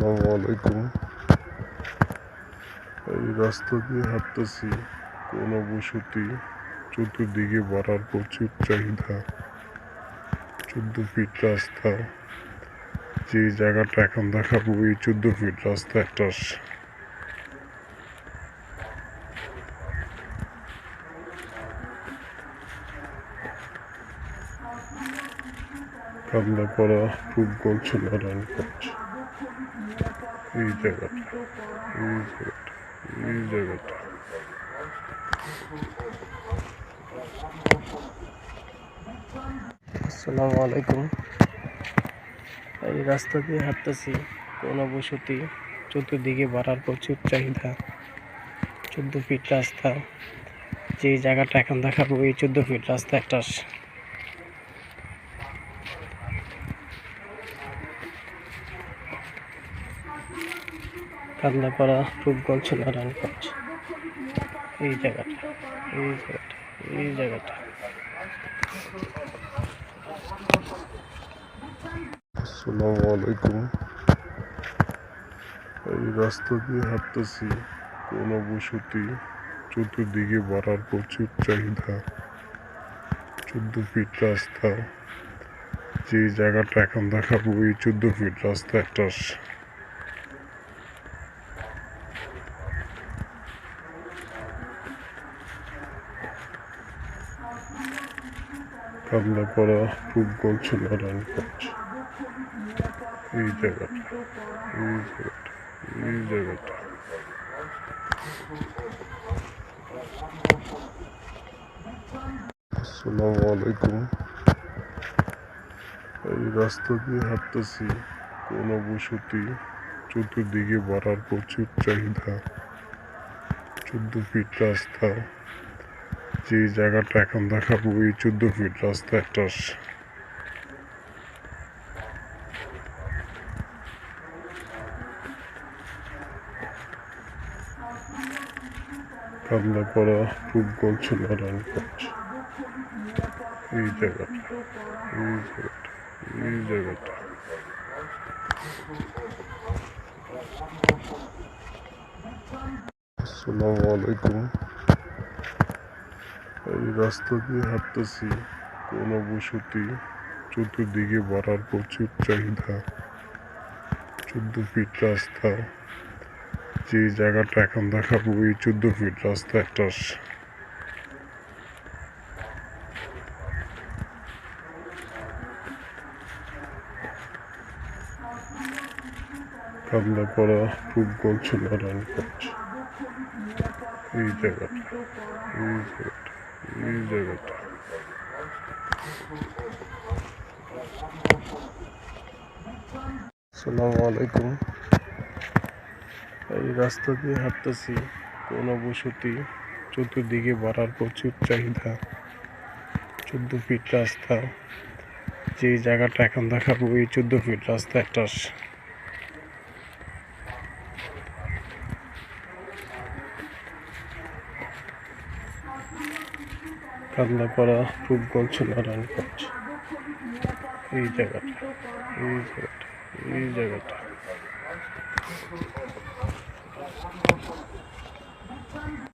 আসসালামু আলাইকুম। এই রাস্তা দিয়ে হাঁটতেছি, কোনো বসতি, চতুর্দিকে বাড়ার প্রচুর চাহিদা, চোদ্দ ফিট রাস্তা, যে জায়গাটা এখন দেখাবো, এই চোদ্দ ফিট রাস্তা একটা কামলাপাড়া রূপগঞ্জ নারায়ণগঞ্জ এই জায়গাটা, এই আসসালামু আলাইকুম। এই রাস্তা দিয়ে হাঁটতেছি কোনো বসতি চতুর্দিকে বাড়ার প্রচুর চাহিদা, চোদ্দ ফিট রাস্তা। যে জায়গাটা এখন দেখাবো, এই চোদ্দ ফিট রাস্তা একটা কান্দাপাড়া রূপগঞ্জ নারায়ণগঞ্জ এই জায়গাটা এই জায়গাটা এই জায়গাটা। আসসালামু আলাইকুম। এই রাস্তা দিয়ে হাঁটতেছি, কোনো বসতি, চতুর্দিকে বাড়ার প্রচুর চাহিদা, চোদ্দ ফিট রাস্তা। যে জায়গাটা এখন দেখাবো, এই চোদ্দ ফিট রাস্তা একটা কামলাপাড়া রূপগঞ্জ নারায়ণগঞ্জ এই জায়গাটা এই জায়গাটা এই জায়গাটা। আসসালামু আলাইকুম। এই রাস্তা দিয়ে হাঁটতেছি, কোনো বসতি চতুর্দিকে বাড়ার প্রচুর চাহিদা, চোদ্দ ফিট রাস্তা। যে জায়গাটা এখন দেখাবো, এই চোদ্দ ফিট রাস্তা একটা নারায়ণগঞ্জ এই জায়গাটা এই জায়গাটা এই জায়গাটা। আসসালামু আলাইকুম। এই রাস্তা দিয়ে হাঁটতেছি। কোনো বসতি, চতুর্দিকে বাড়ার প্রচুর চাহিদা, চোদ্দ ফিট রাস্তা। যে জায়গাটা এখন দেখাবো, এই চোদ্দ ফিট রাস্তা একটা কামলাপাড়া রূপগঞ্জ নারায়ণগঞ্জ এই জায়গাটা এই জায়গাটা। এই জায়গাটা। আলাইকুম। এই রাস্তা দিয়ে হাঁটতেছি, কোনো বসতি, চতুর্দিকে বাড়ার প্রচুর চাহিদা, চোদ্দ ফিট রাস্তা। যে জায়গাটা এখন দেখাবো, এই চোদ্দ ফিট রাস্তা একটা কান্দাপাড়া রূপগঞ্জ নারায়ণগঞ্জ এই জায়গাটা এই জায়গাটা এই জায়গাটা।